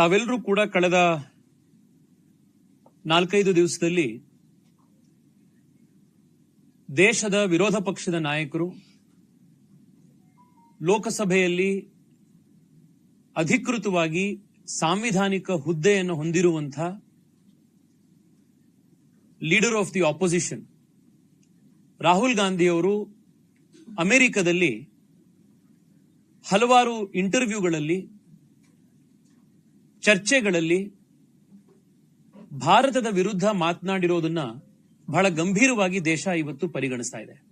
ತಾವೆಲ್ಲರೂ ಕೂಡ ಕಳೆದ ನಾಲ್ಕೈದು ದಿವಸದಲ್ಲಿ ದೇಶದ ವಿರೋಧ ಪಕ್ಷದ ನಾಯಕರು ಲೋಕಸಭೆಯಲ್ಲಿ ಅಧಿಕೃತವಾಗಿ ಸಾಂವಿಧಾನಿಕ ಹುದ್ದೆಯನ್ನು ಹೊಂದಿರುವಂಥ leader of the opposition Rahul ಗಾಂಧಿಯವರು ಅಮೆರಿಕದಲ್ಲಿ ಹಲವಾರು ಇಂಟರ್ವ್ಯೂಗಳಲ್ಲಿ ಚರ್ಚೆಗಳಲ್ಲಿ ಭಾರತದ ವಿರುದ್ಧ ಮಾತನಾಡಿರೋದನ್ನ ಬಹಳ ಗಂಭೀರವಾಗಿ ದೇಶ ಇವತ್ತು ಪರಿಗಣಿಸ್ತಾ ಇದೆ.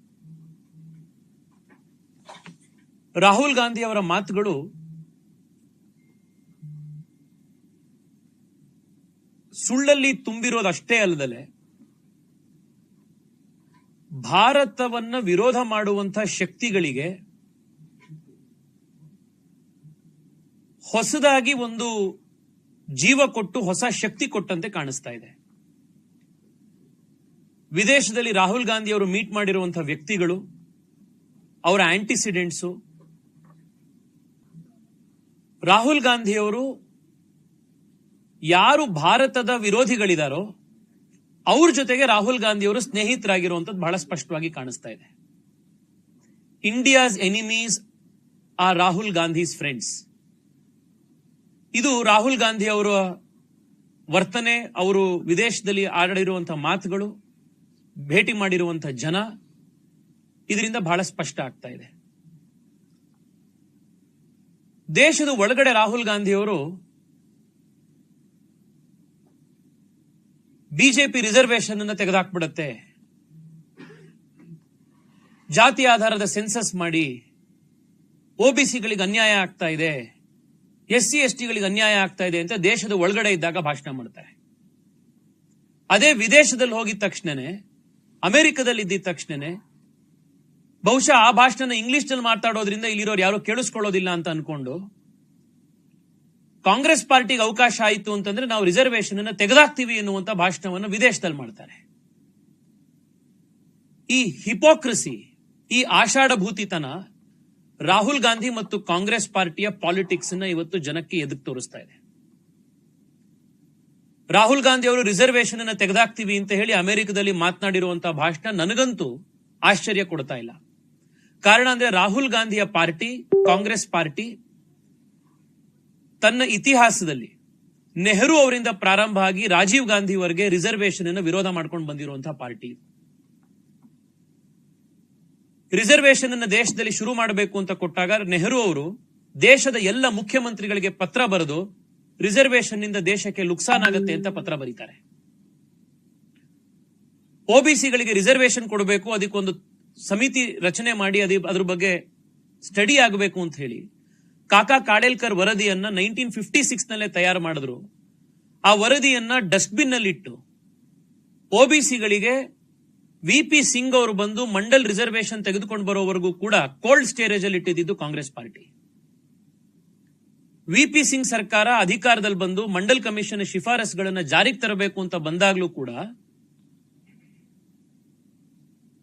ರಾಹುಲ್ ಗಾಂಧಿ ಅವರ ಮಾತುಗಳು ಸುಳ್ಳಲ್ಲಿ ತುಂಬಿರೋದಷ್ಟೇ ಅಲ್ಲದಲೆ ಭಾರತವನ್ನ ವಿರೋಧ ಮಾಡುವಂತಹ ಶಕ್ತಿಗಳಿಗೆ ಹೊಸದಾಗಿ ಒಂದು ಜೀವ ಕೊಟ್ಟು ಹೊಸ ಶಕ್ತಿ ಕೊಟ್ಟಂತೆ ಕಾಣಿಸ್ತಾ ಇದೆ. ವಿದೇಶದಲ್ಲಿ ರಾಹುಲ್ ಗಾಂಧಿ ಅವರು ಮೀಟ್ ಮಾಡಿರುವಂತಹ ವ್ಯಕ್ತಿಗಳು, ಅವರ ಆಂಟಿಸಿಡೆಂಟ್ಸ್, ರಾಹುಲ್ ಗಾಂಧಿ ಅವರು ಯಾರು ಭಾರತದ ವಿರೋಧಿಗಳಿದಾರೋ, ಅವ್ರ ಜೊತೆಗೆ ರಾಹುಲ್ ಗಾಂಧಿಯವರು ಸ್ನೇಹಿತರಾಗಿರುವಂತದ್ದು ಬಹಳ ಸ್ಪಷ್ಟವಾಗಿ ಕಾಣಿಸ್ತಾ ಇದೆ. India's enemies are Rahul Gandhi's friends. ಇದು ರಾಹುಲ್ ಗಾಂಧಿ ಅವರ ವರ್ತನೆ, ಅವರು ವಿದೇಶದಲ್ಲಿ ಆಡಿರುವಂತಹ ಮಾತುಗಳು, ಭೇಟಿ ಮಾಡಿರುವಂತಹ ಜನ, ಇದರಿಂದ ಬಹಳ ಸ್ಪಷ್ಟ ಆಗ್ತಾ ಇದೆ. ದೇಶದ ಒಳಗಡೆ ರಾಹುಲ್ ಗಾಂಧಿ ಅವರು ಬಿಜೆಪಿ ರಿಸರ್ವೇಶನ್ ಅನ್ನು ತೆಗೆದುಹಾಕ್ಬಿಡತ್ತೆ. ಜಾತಿ ಆಧಾರದ ಸೆನ್ಸಸ್ ಮಾಡಿ ಒಬಿಸಿಗಳಿಗೆ ಅನ್ಯಾಯ ಆಗ್ತಾ ಇದೆ. ಎಸ್ ಸಿ ಎಸ್ ಟಿಗಳಿಗೆ ಅನ್ಯಾಯ ಆಗ್ತಾ ಇದೆ ಅಂತ ದೇಶದ ಒಳಗಡೆ ಇದ್ದಾಗ ಭಾಷಣ ಮಾಡ್ತಾರೆ. ಅದೇ ವಿದೇಶದಲ್ಲಿ ಹೋಗಿದ ತಕ್ಷಣನೇ, ಅಮೆರಿಕದಲ್ಲಿ ಇದ್ದಿದ ತಕ್ಷಣನೇ, ಬಹುಶಃ ಆ ಭಾಷಣ ಇಂಗ್ಲಿಷ್ನಲ್ಲಿ ಮಾತಾಡೋದ್ರಿಂದ ಇಲ್ಲಿರೋರು ಯಾರು ಕೇಳಿಸ್ಕೊಳ್ಳೋದಿಲ್ಲ ಅಂತ ಅನ್ಕೊಂಡು, ಕಾಂಗ್ರೆಸ್ ಪಾರ್ಟಿಗೆ ಅವಕಾಶ ಆಯಿತು ಅಂತಂದ್ರೆ ನಾವು ರಿಸರ್ವೇಶನ್ ಅನ್ನು ತೆಗೆದಾಕ್ತೀವಿ ಎನ್ನುವಂತ ಭಾಷಣವನ್ನು ವಿದೇಶದಲ್ಲಿ ಮಾಡ್ತಾರೆ. ಈ ಹಿಪೋಕ್ರಸಿ, ಈ ಆಷಾಢಭೂತಿತನ ರಾಹುಲ್ ಗಾಂಧಿ ಮತ್ತು ಕಾಂಗ್ರೆಸ್ ಪಾರ್ಟಿಯ ಪಾಲಿಟಿಕ್ಸ್ನ ಇವತ್ತು ಜನಕ್ಕೆ ಎದುರು ತೋರಿಸ್ತಾ ಇದೆ. ರಾಹುಲ್ ಗಾಂಧಿ ಅವರು ರಿಸರ್ವೇಶನ್ ಅನ್ನ ತೆಗೆದಾಕ್ತೀವಿ ಅಂತ ಹೇಳಿ ಅಮೆರಿಕದಲ್ಲಿ ಮಾತನಾಡಿರುವಂತಹ ಭಾಷಣ ನನಗಂತೂ ಆಶ್ಚರ್ಯ ಕೊಡ್ತಾ ಇಲ್ಲ. ಕಾರಣ ಅಂದ್ರೆ ರಾಹುಲ್ ಗಾಂಧಿಯ ಪಾರ್ಟಿ, ಕಾಂಗ್ರೆಸ್ ಪಾರ್ಟಿ ತನ್ನ ಇತಿಹಾಸದಲ್ಲಿ ನೆಹರು ಅವರಿಂದ ಪ್ರಾರಂಭ ಆಗಿ ರಾಜೀವ್ ಗಾಂಧಿವರೆಗೆ ರಿಸರ್ವೇಶನ್ ಅನ್ನು ವಿರೋಧ ಮಾಡ್ಕೊಂಡು ಬಂದಿರುವಂತಹ ಪಾರ್ಟಿ. ರಿಸರ್ವೇಶನ್ ಅನ್ನು ದೇಶದಲ್ಲಿ ಶುರು ಮಾಡಬೇಕು ಅಂತ ಕೊಟ್ಟಾಗ ನೆಹರು ಅವರು ದೇಶದ ಎಲ್ಲ ಮುಖ್ಯಮಂತ್ರಿಗಳಿಗೆ ಪತ್ರ ಬರೆದು ರಿಸರ್ವೇಶನ್ನಿಂದ ದೇಶಕ್ಕೆ ನುಕ್ಸಾನ್ ಆಗುತ್ತೆ ಅಂತ ಪತ್ರ ಬರೀತಾರೆ. ಒಬಿಸಿಗಳಿಗೆ ರಿಸರ್ವೇಶನ್ ಕೊಡಬೇಕು, ಅದಕ್ಕೊಂದು ಸಮಿತಿ ರಚನೆ ಮಾಡಿ, ಅದ ಅದ್ರ ಬಗ್ಗೆ ಸ್ಟಡಿ ಆಗಬೇಕು ಅಂತ ಹೇಳಿ ಕಾಕಾ ಕಾಡೇಲ್ಕರ್ ವರದಿಯನ್ನ ನೈನ್ಟೀನ್ ಫಿಫ್ಟಿ ಸಿಕ್ಸ್ ನಲ್ಲೇ ತಯಾರು ಮಾಡಿದ್ರು. ಆ ವರದಿಯನ್ನ ಡಸ್ಟ್ಬಿನ್ನಲ್ಲಿ ಇಟ್ಟು ಒಬಿಸಿಗಳಿಗೆ ವಿ ಪಿ ಸಿಂಗ್ ಅವರು ಬಂದು ಮಂಡಲ್ ರಿಸರ್ವೇಶನ್ ತೆಗೆದುಕೊಂಡು ಬರೋವರೆಗೂ ಕೂಡ ಕೋಲ್ಡ್ ಸ್ಟೇರೇಜ್ ಅಲ್ಲಿ ಇಟ್ಟಿದ್ದು Congress party. V P Singh ಸರ್ಕಾರ ಅಧಿಕಾರದಲ್ಲಿ ಬಂದು ಮಂಡಲ್ ಕಮಿಷನ್ ಶಿಫಾರಸ್ಗಳನ್ನ ಜಾರಿಗೆ ತರಬೇಕು ಅಂತ ಬಂದಾಗ್ಲೂ ಕೂಡ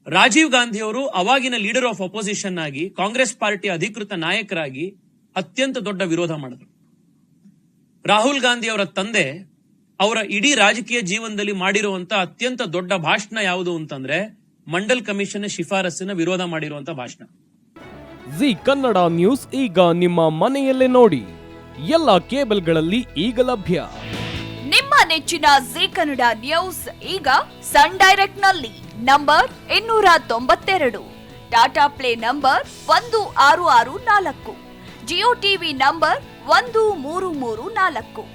ರಾಜೀವ್ ಗಾಂಧಿ ಅವರು ಅವಾಗಿನ ಲೀಡರ್ ಆಫ್ ಅಪೋಸಿಷನ್ ಆಗಿ ಕಾಂಗ್ರೆಸ್ ಪಾರ್ಟಿ ಅಧಿಕೃತ ನಾಯಕರಾಗಿ ಅತ್ಯಂತ ದೊಡ್ಡ ವಿರೋಧ ಮಾಡಿದ್ರು. ರಾಹುಲ್ ಗಾಂಧಿ ಅವರ ತಂದೆ ಅವರ ಇಡೀ ರಾಜಕೀಯ ಜೀವನದಲ್ಲಿ ಮಾಡಿರುವಂತ ಅತ್ಯಂತ ದೊಡ್ಡ ಭಾಷಣ ಯಾವುದು ಅಂತಂದ್ರೆ ಮಂಡಲ್ ಕಮಿಷನ್ ಶಿಫಾರಸ್ಸಿನ ವಿರೋಧ ಮಾಡಿರುವಂತ ಭಾಷಣ. ಜಿ ಕನ್ನಡ ನ್ಯೂಸ್ ಈಗ ನಿಮ್ಮ ಮನೆಯಲ್ಲೇ ನೋಡಿ. ಎಲ್ಲ ಕೇಬಲ್ಗಳಲ್ಲಿ ಈಗ ಲಭ್ಯ. ನಿಮ್ಮ ನೆಚ್ಚಿನ ಜಿ ಕನ್ನಡ ನ್ಯೂಸ್ ಈಗ ಸನ್ ಡೈರೆಕ್ಟ್ನಲ್ಲಿ ನಂಬರ್ ಇನ್ನೂರ ತೊಂಬತ್ತೆರಡು. ಟಾಟಾ ಪ್ಲೇ ನಂಬರ್ ಒಂದು ಆರು ಆರು ನಾಲ್ಕು. ಜಿಯೋ ಟಿವಿ ನಂಬರ್ ಒಂದು ಮೂರು ಮೂರು ನಾಲ್ಕು.